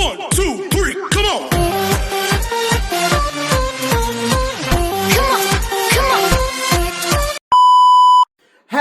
One, two,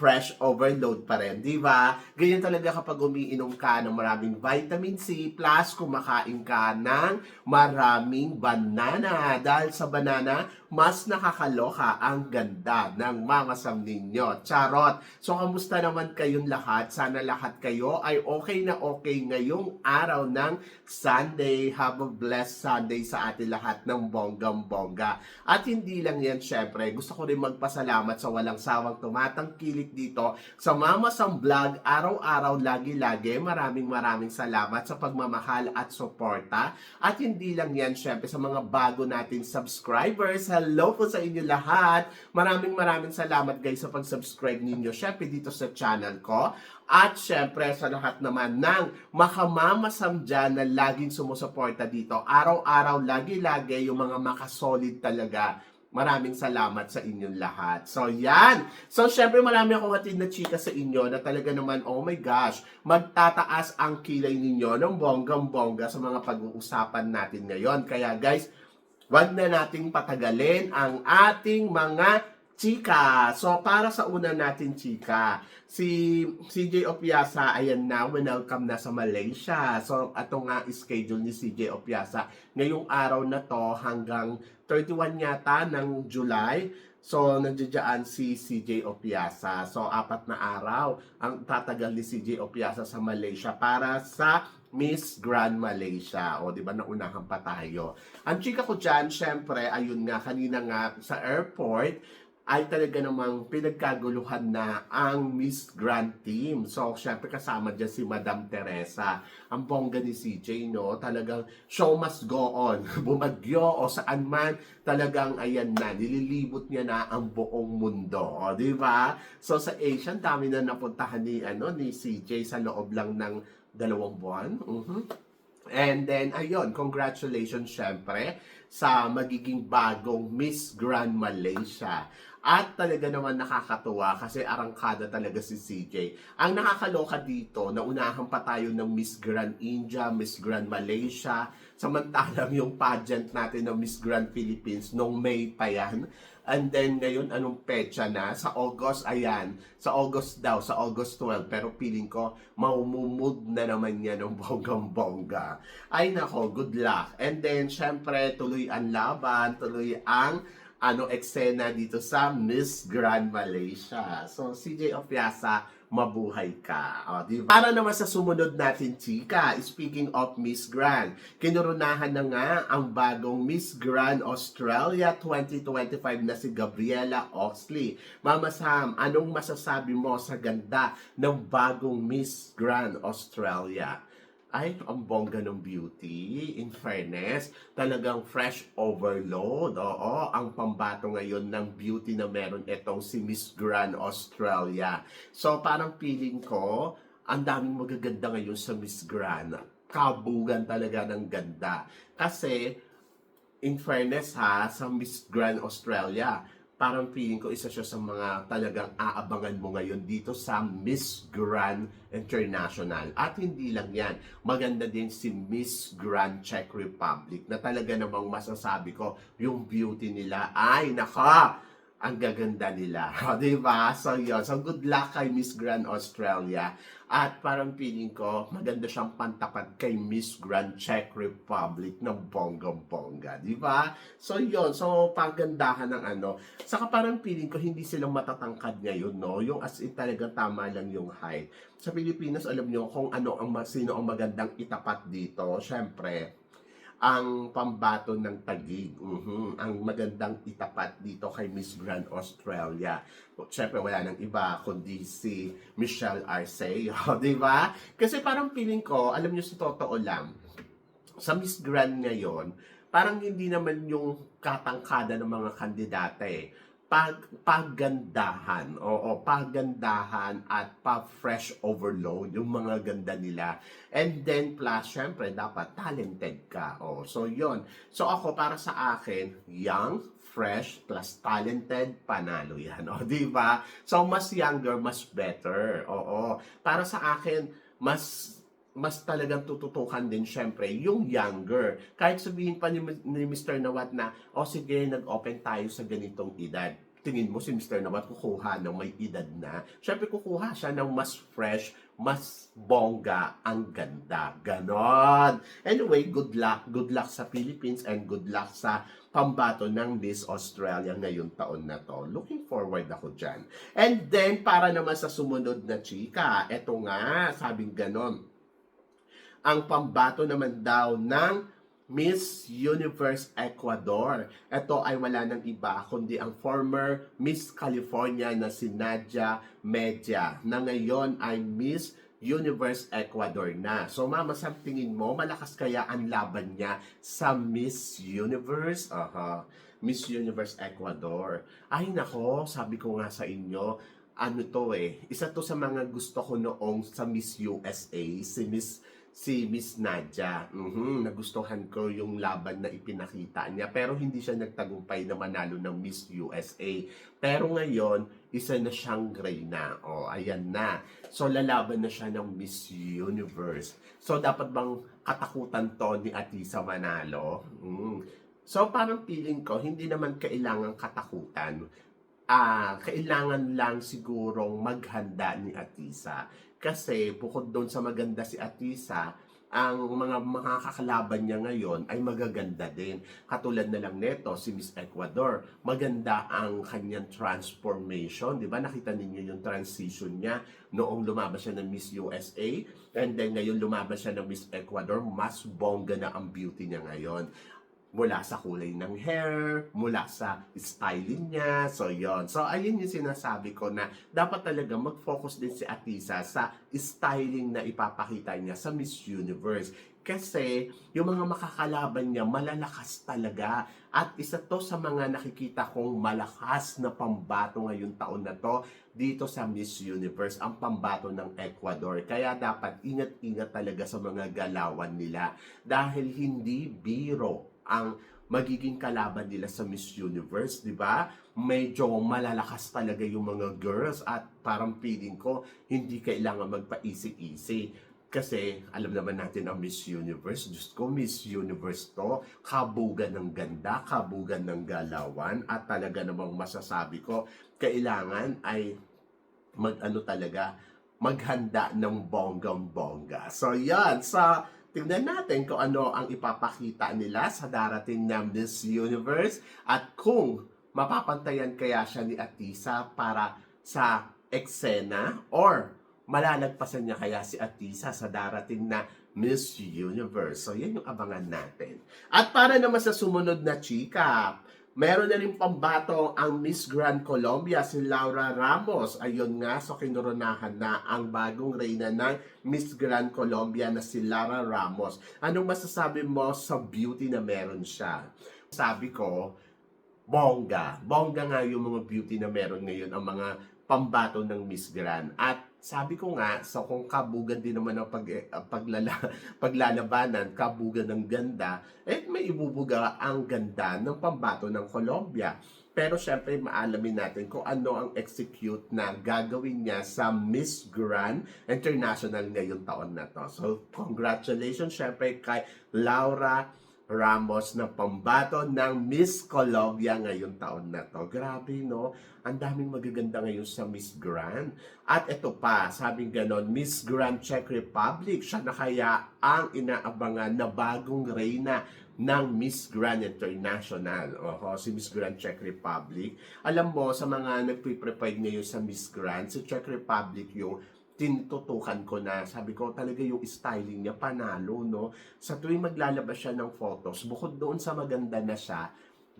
fresh overload pa rin, di ba? Ganyan talaga kapag umiinom ka ng maraming vitamin C plus kumakain ka ng maraming banana. Dahil sa banana, mas nakakaloka ang ganda ng mamasam ninyo. Charot! So, kamusta naman kayong lahat? Sana lahat kayo ay okay na okay ngayong araw ng Sunday. Have a blessed Sunday sa atin lahat ng bonggang-bongga. At hindi lang yan, syempre, gusto ko rin magpasalamat sa walang sawang tumatangkilik dito sa Mama Sam Vlog, araw-araw, lagi-lagi. Maraming maraming salamat sa pagmamahal at suporta. At hindi lang yan, syempre, sa mga bago nating subscribers. Hello po sa inyo lahat. Maraming maraming salamat guys sa pag-subscribe ninyo. Syempre, dito sa channel ko. At syempre, sa lahat naman ng makamamasam dyan na laging sumusuporta dito. Araw-araw, lagi-lagi yung mga makasolid talaga Maraming salamat sa inyong lahat. So, yan. So, syempre marami akong hatid na chika sa inyo na talaga naman, oh my gosh, magtataas ang kilay ninyo ng bonggang-bongga sa mga pag-uusapan natin ngayon. Kaya guys, wag na nating patagalin ang ating mga chika. So, para sa una natin chika, si CJ Opiasa, ayan na, welcome na sa Malaysia. So, ito nga schedule ni CJ Opiasa. Ngayong araw na to hanggang 31 yata ng July. So, nandiyan si CJ Opiasa. So, apat na araw ang tatagal ni CJ Opiasa sa Malaysia para sa Miss Grand Malaysia. O, di ba, naunahan pa tayo. Ang chika ko dyan, syempre, ayun nga, kanina nga sa airport, ay talaga namang pinagkaguluhan na ang Miss Grand Team. So, syempre kasama dyan si Madam Teresa. Ang bongga ni CJ, no? Talagang show must go on. Bumagyo o saan man, talagang ayan na, nililibot niya na ang buong mundo. O, di ba? So, sa Asian, dami na napuntahan ni, ano, ni CJ sa loob lang ng dalawang buwan. Mhm. And then, ayun, congratulations syempre sa magiging bagong Miss Grand Malaysia. At talaga naman nakakatuwa kasi arangkada talaga si CJ. Ang nakakaloka dito, naunahan pa tayo ng Miss Grand India, Miss Grand Malaysia, samantalang yung pageant natin ng Miss Grand Philippines nung May pa yan. And then ngayon, anong petsa na? Sa August, ayan. Sa August daw, sa August 12. Pero feeling ko, maumumud na naman yan ng bonggang-bongga. Ay nako, good luck. And then, syempre, tuloy ang laban, tuloy ang ano eksena dito sa Miss Grand Malaysia. So, CJ Opiasa, mabuhay ka. O, di ba? Para naman sa sumunod natin, chika, speaking of Miss Grand, kinurunahan na nga ang bagong Miss Grand Australia 2025 na si Gabriela Oxley. Mama Sam, anong masasabi mo sa ganda ng bagong Miss Grand Australia? Ay, ang bongga ng beauty. In fairness, talagang fresh overload. Oo, ang pambato ngayon ng beauty na meron itong si Miss Grand Australia. So, parang feeling ko, ang daming magaganda ngayon sa Miss Grand. Kabugan talaga ng ganda. Kasi, in fairness ha, sa Miss Grand Australia, parang feeling ko isa siya sa mga talagang aabangan mo ngayon dito sa Miss Grand International. At hindi lang yan, maganda din si Miss Grand Czech Republic na talaga namang masasabi ko, yung beauty nila ay naka, ang gaganda nila. O, di ba? So, yun. So, good luck kay Miss Grand Australia. At parang feeling ko, maganda siyang pantapat kay Miss Grand Czech Republic ng bonggang-bongga. Di ba? So, yun. So, pagandahan ng ano. Saka parang feeling ko, hindi silang matatangkad ngayon, no? Yung as in talaga tama lang yung height. Sa Pilipinas, alam nyo kung ano ang, sino ang magandang itapat dito. Siyempre, ang pambato ng tagig. Mhm. Ang magandang itapat dito kay Miss Grand Australia. Siyempre, wala nang iba kundi si Michelle Arce. di ba? Kasi parang feeling ko, alam nyo sa totoo lang, sa Miss Grand ngayon, parang hindi naman yung katangkada ng mga kandidata eh. Pag pagandahan. Oo, pagandahan at pa-fresh overload yung mga ganda nila. And then plus, syempre, dapat talented ka. Oh, so yon. So ako, para sa akin, young, fresh, plus talented, panalo yan. O, di ba? So, mas younger, mas better. Oo. Para sa akin, mas mas talagang tututukan din syempre yung younger. Kahit sabihin pa ni, ni Mr. Nawat na, o sige, nag-open tayo sa ganitong edad. Tingin mo si Mr. Nawat kukuha ng may edad na. Syempre kukuha siya ng mas fresh, mas bongga, ang ganda. Ganon. Anyway, good luck. Good luck sa Philippines and good luck sa pambato ng Miss Australia ngayong taon na to. Looking forward ako dyan. And then, para naman sa sumunod na chika, eto nga, sabing ganon ang pambato naman daw ng Miss Universe Ecuador. Ito ay wala ng iba kundi ang former Miss California na si Nadia Media na ngayon ay Miss Universe Ecuador na. So mama, sa tingin mo, malakas kaya ang laban niya sa Miss Universe? Aha. Miss Universe Ecuador. Ay nako, sabi ko nga sa inyo, ano to eh, isa to sa mga gusto ko noong sa Miss USA, si Miss si Miss Nadia. Mhm, nagustuhan ko yung laban na ipinakita niya pero hindi siya nagtagumpay na manalo ng Miss USA. Pero ngayon, isa na siyang gray na. O, ayan na. So, lalaban na siya ng Miss Universe. So, dapat bang katakutan to ni Atisa manalo? Mm. So, parang feeling ko, hindi naman kailangan katakutan ah kailangan lang sigurong maghanda ni Atisa. Kasi bukod doon sa maganda si Atisa, ang mga makakakalaban niya ngayon ay magaganda din. Katulad na lang neto, si Miss Ecuador. Maganda ang kanyang transformation. Di ba? Nakita ninyo yung transition niya noong lumabas siya ng Miss USA. And then ngayon lumabas siya ng Miss Ecuador. Mas bongga na ang beauty niya ngayon mula sa kulay ng hair, mula sa styling niya. So, yon So, ayun yung sinasabi ko na dapat talaga mag-focus din si Atisa sa styling na ipapakita niya sa Miss Universe. Kasi yung mga makakalaban niya malalakas talaga. At isa to sa mga nakikita kong malakas na pambato ngayong taon na to dito sa Miss Universe, ang pambato ng Ecuador. Kaya dapat ingat-ingat talaga sa mga galawan nila. Dahil hindi biro ang magiging kalaban nila sa Miss Universe, di ba? Medyo malalakas talaga yung mga girls at parang feeling ko hindi kailangan magpaisip-isip. Kasi alam naman natin ang Miss Universe. Diyos ko, Miss Universe to. Kabugan ng ganda, kabugan ng galawan. At talaga namang masasabi ko, kailangan ay mag-ano talaga, maghanda ng bonggang-bongga. So yan, sa tingnan natin kung ano ang ipapakita nila sa darating na Miss Universe at kung mapapantayan kaya siya ni Atisa para sa eksena or malalagpasan niya kaya si Atisa sa darating na Miss Universe. So, yan yung abangan natin. At para naman sa sumunod na chika, meron na rin pambato ang Miss Grand Colombia, si Laura Ramos. Ayun nga, so kinoronahan na ang bagong reyna ng Miss Grand Colombia na si Lara Ramos. Anong masasabi mo sa beauty na meron siya? Sabi ko, bongga. Bongga nga yung mga beauty na meron ngayon ang mga pambato ng Miss Grand. At sabi ko nga, so kung kabugan din naman ang pag, uh, paglala, paglalabanan, kabugan ng ganda, eh may ibubuga ang ganda ng pambato ng Colombia. Pero syempre, maalamin natin kung ano ang execute na gagawin niya sa Miss Grand International ngayong taon na to. So, congratulations syempre kay Laura Ramos na pambato ng Miss Colombia ngayong taon na to. Grabe, no? Ang daming magaganda ngayon sa Miss Grand. At ito pa, sabing ganon, Miss Grand Czech Republic. Siya na kaya ang inaabangan na bagong reyna ng Miss Grand International. Oho, si Miss Grand Czech Republic. Alam mo, sa mga nagpe-prepare ngayon sa Miss Grand, si Czech Republic yung tinututukan ko na sabi ko talaga yung styling niya panalo no sa tuwing maglalabas siya ng photos bukod doon sa maganda na siya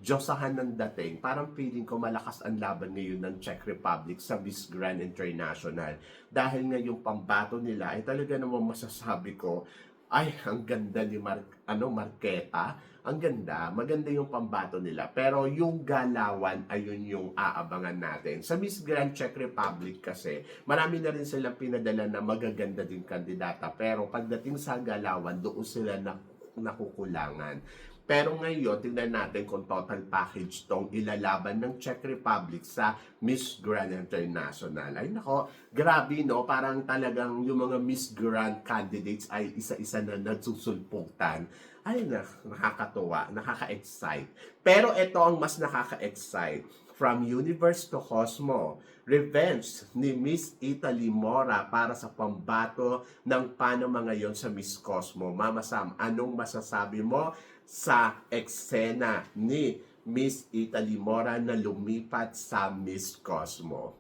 Diyosahan ng dating, parang feeling ko malakas ang laban ngayon ng Czech Republic sa Miss Grand International. Dahil nga yung pambato nila ay talaga namang masasabi ko, ay, ang ganda ni Mar ano, Marqueta. Ang ganda, maganda yung pambato nila. Pero yung galawan, ayun yung aabangan natin. Sa Miss Grand Czech Republic kasi, marami na rin silang pinadala na magaganda din kandidata. Pero pagdating sa galawan, doon sila na, nakukulangan. Pero ngayon, tingnan natin kung total package tong ilalaban ng Czech Republic sa Miss Grand International. Ay nako, grabe no, parang talagang yung mga Miss Grand candidates ay isa-isa na nagsusulputan. Ay na, nakakatuwa, nakaka-excite. Pero ito ang mas nakaka-excite. From Universe to Cosmo, revenge ni Miss Italy Mora para sa pambato ng Panama ngayon sa Miss Cosmo. Mama Sam, anong masasabi mo sa eksena ni Miss Italy Mora na lumipat sa Miss Cosmo?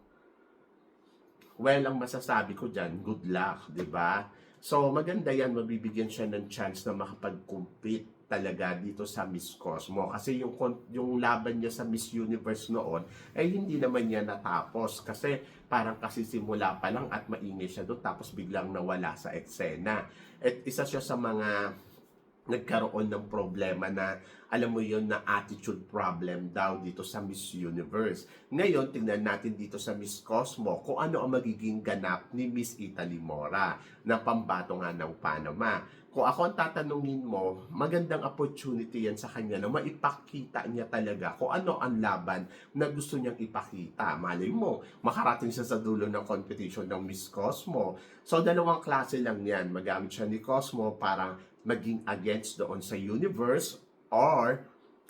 Well, ang masasabi ko dyan, good luck, di ba? So, maganda yan, mabibigyan siya ng chance na makapag-compete talaga dito sa Miss Cosmo. Kasi yung, yung laban niya sa Miss Universe noon, ay hindi naman niya natapos. Kasi parang kasi simula pa lang at maingay siya doon, tapos biglang nawala sa eksena. At isa siya sa mga nagkaroon ng problema na alam mo yon na attitude problem daw dito sa Miss Universe. Ngayon, tingnan natin dito sa Miss Cosmo kung ano ang magiging ganap ni Miss Italy Mora na pambato nga ng Panama. Kung ako ang tatanungin mo, magandang opportunity yan sa kanya na maipakita niya talaga kung ano ang laban na gusto niyang ipakita. Malay mo, makarating siya sa dulo ng competition ng Miss Cosmo. So, dalawang klase lang yan. Magamit siya ni Cosmo para maging against doon sa universe or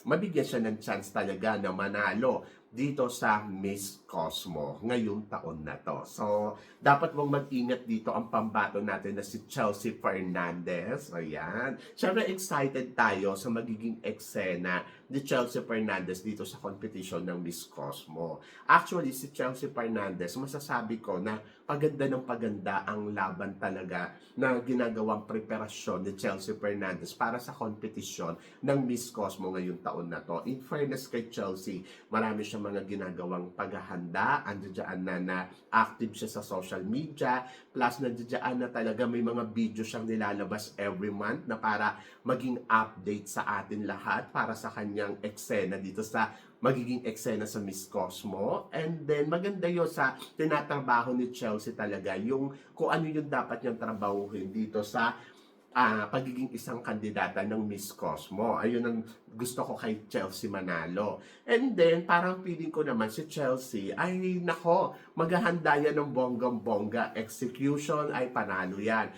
mabigyan siya ng chance talaga na manalo dito sa Miss Cosmo ngayong taon na to. So, dapat mong mag-ingat dito ang pambato natin na si Chelsea Fernandez. Ayan. Siyempre, excited tayo sa magiging eksena ni Chelsea Fernandez dito sa competition ng Miss Cosmo. Actually, si Chelsea Fernandez, masasabi ko na paganda ng paganda ang laban talaga na ginagawang preparasyon ni Chelsea Fernandez para sa competition ng Miss Cosmo ngayong taon na to. In fairness kay Chelsea, marami siyang mga ginagawang paghahanda, andiyan na na active siya sa social media, plus nandiyan na talaga may mga video siyang nilalabas every month na para maging update sa atin lahat para sa kanyang eksena dito sa magiging eksena sa Miss Cosmo. And then, maganda yun sa tinatrabaho ni Chelsea talaga, yung kung ano yung dapat niyang trabahuhin dito sa ah, pagiging isang kandidata ng Miss Cosmo. Ayun ang gusto ko kay Chelsea Manalo. And then, parang feeling ko naman si Chelsea, ay nako, maghahanda yan ng bonggang-bongga. Execution ay panalo yan.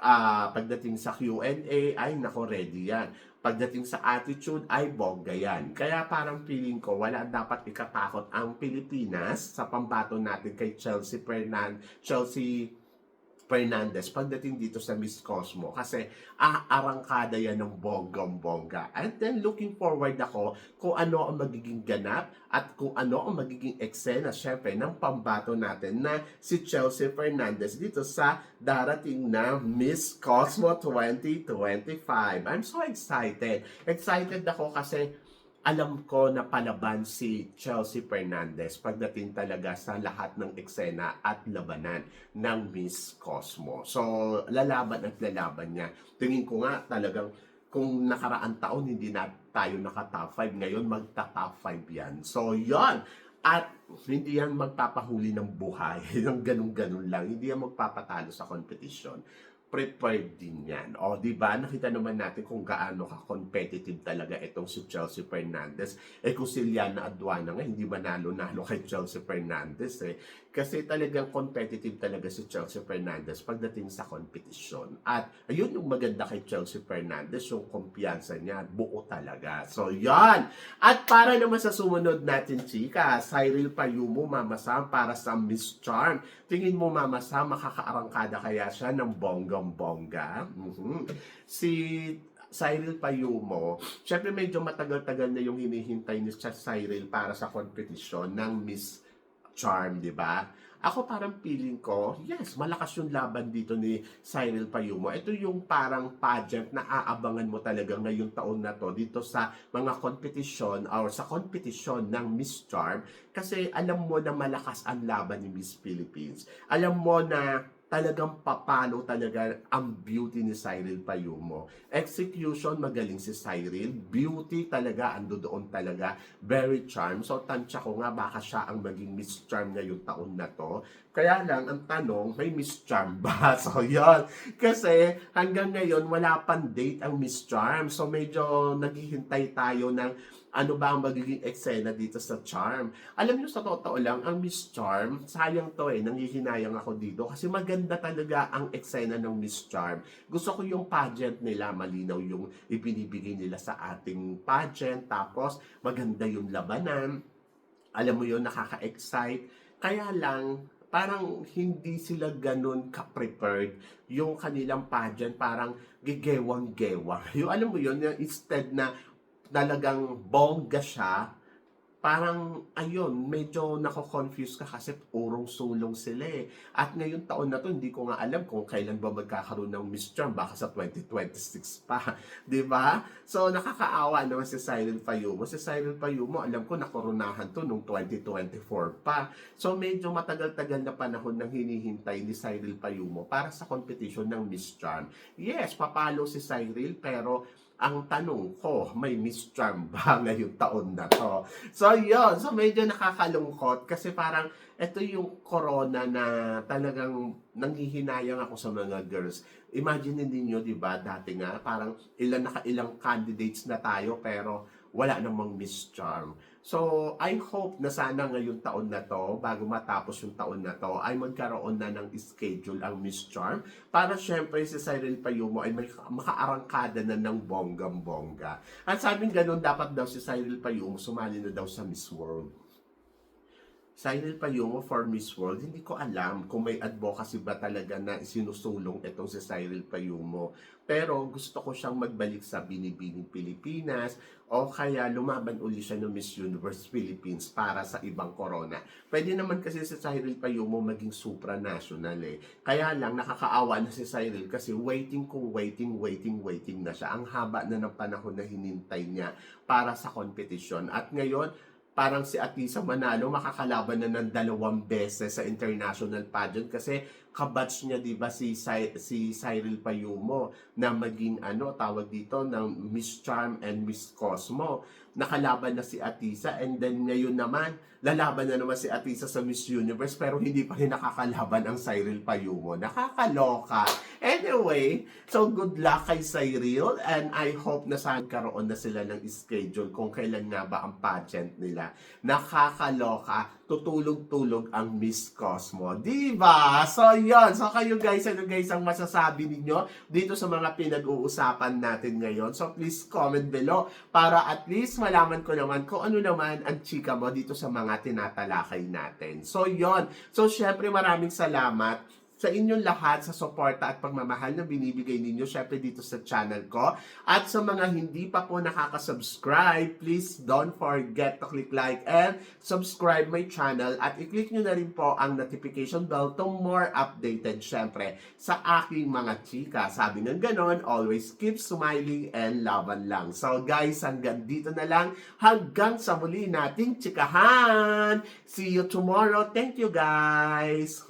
Ah, pagdating sa Q&A, ay nako, ready yan. Pagdating sa attitude, ay bongga yan. Kaya parang feeling ko, wala dapat ikatakot ang Pilipinas sa pambato natin kay Chelsea Fernan, Chelsea Fernandez pagdating dito sa Miss Cosmo kasi aarangkada yan ng bonggang-bongga. And then looking forward ako kung ano ang magiging ganap at kung ano ang magiging eksena syempre ng pambato natin na si Chelsea Fernandez dito sa darating na Miss Cosmo 2025. I'm so excited. Excited ako kasi alam ko na palaban si Chelsea Fernandez pagdating talaga sa lahat ng eksena at labanan ng Miss Cosmo. So, lalaban at lalaban niya. Tingin ko nga talagang kung nakaraan taon hindi na tayo naka top 5, ngayon magta top 5 yan. So, yon At hindi yan magpapahuli ng buhay ng ganun-ganun lang. Hindi yan magpapatalo sa competition prepared din yan. O, di ba? Nakita naman natin kung gaano ka-competitive talaga itong si Chelsea Fernandez. Eh, kung si Liana Aduana nga, hindi manalo-nalo kay Chelsea Fernandez eh. Kasi talagang competitive talaga si Chelsea Fernandez pagdating sa competition. At ayun yung maganda kay Chelsea Fernandez, yung kumpiyansa niya, buo talaga. So, yan! At para naman sa sumunod natin, chika, Cyril Payumo, Mama Sam, para sa Miss Charm. Tingin mo, Mama Sam, makakaarangkada kaya siya ng bonggang-bongga? Mhm. Si Cyril Payumo, syempre medyo matagal-tagal na yung hinihintay ni Cyril para sa competition ng Miss Charm, di ba? Ako parang feeling ko, yes, malakas yung laban dito ni Cyril Payumo. Ito yung parang pageant na aabangan mo talaga ngayong taon na to dito sa mga competition or sa competition ng Miss Charm kasi alam mo na malakas ang laban ni Miss Philippines. Alam mo na talagang papalo talaga ang beauty ni Cyril Payumo. Execution, magaling si Cyril. Beauty talaga, ando doon talaga. Very charm. So, tansya ko nga, baka siya ang maging Miss Charm ngayong taon na to. Kaya lang, ang tanong, may Miss Charm ba? So, yon Kasi, hanggang ngayon, wala pang date ang Miss Charm. So, medyo naghihintay tayo ng ano ba ang magiging eksena dito sa Charm. Alam niyo sa totoo lang, ang Miss Charm, sayang to eh, nangihinayang ako dito kasi maganda talaga ang eksena ng Miss Charm. Gusto ko yung pageant nila, malinaw yung ibinibigay nila sa ating pageant, tapos maganda yung labanan, alam mo yun, nakaka-excite. Kaya lang, parang hindi sila ganun ka-prepared yung kanilang pageant, parang gigewang-gewang. Yung alam mo yun, yung instead na talagang bongga siya, parang, ayun, medyo nako-confuse ka kasi urong-sulong sila eh. At ngayon taon na to, hindi ko nga alam kung kailan ba magkakaroon ng Miss Charm, baka sa 2026 pa, di ba? So, nakakaawa naman si Cyril Payumo. Si Cyril Payumo, alam ko, nakoronahan to nung 2024 pa. So, medyo matagal-tagal na panahon nang hinihintay ni Cyril Payumo para sa competition ng Miss Charm. Yes, papalo si Cyril, pero ang tanong ko, may Miss Charm ba ngayong taon na to? So, yun. So, medyo nakakalungkot kasi parang ito yung corona na talagang nanghihinayang ako sa mga girls. Imagine niyo, di ba, dati nga, parang ilan nakailang candidates na tayo pero wala namang Miss Charm. So, I hope na sana ngayong taon na to, bago matapos yung taon na to, ay magkaroon na ng schedule ang Miss Charm para syempre si Cyril Payumo ay makaarangkada na ng bonggam-bongga. At sabing ganun, dapat daw si Cyril Payumo sumali na daw sa Miss World. Cyril Payumo for Miss World, hindi ko alam kung may advocacy ba talaga na sinusulong itong si Cyril Payumo. Pero gusto ko siyang magbalik sa Binibining Pilipinas o kaya lumaban uli siya ng Miss Universe Philippines para sa ibang corona. Pwede naman kasi si Cyril Payumo maging supranational eh. Kaya lang nakakaawa na si Cyril kasi waiting kung waiting, waiting, waiting na siya. Ang haba na ng panahon na hinintay niya para sa competition. At ngayon, parang si Atisa Manalo makakalaban na ng dalawang beses sa international pageant kasi kabatch niya 'di ba? Si Cy- si Cyril Payumo na maging ano tawag dito ng Miss Charm and Miss Cosmo. Nakalaban na si Atisa and then ngayon naman lalaban na naman si Atisa sa Miss Universe pero hindi pa rin nakakalaban ang Cyril Payumo. Nakakaloka. Anyway so good luck kay Cyril and I hope na saan karoon na sila ng schedule kung kailan nga ba ang pageant nila. Nakakaloka. Tutulog-tulog ang Miss Cosmo. Di ba? So, yon So, kayo guys, ano guys ang masasabi ninyo dito sa mga pinag-uusapan natin ngayon? So, please comment below para at least malaman ko naman kung ano naman ang chika mo dito sa mga tinatalakay natin. So, yon So, syempre maraming salamat sa inyong lahat sa suporta at pagmamahal na binibigay ninyo syempre dito sa channel ko. At sa mga hindi pa po nakaka-subscribe, please don't forget to click like and subscribe my channel at i-click nyo na rin po ang notification bell to more updated syempre sa aking mga chika. Sabi ng ganon, always keep smiling and laban lang. So guys, hanggang dito na lang. Hanggang sa muli nating chikahan. See you tomorrow. Thank you guys.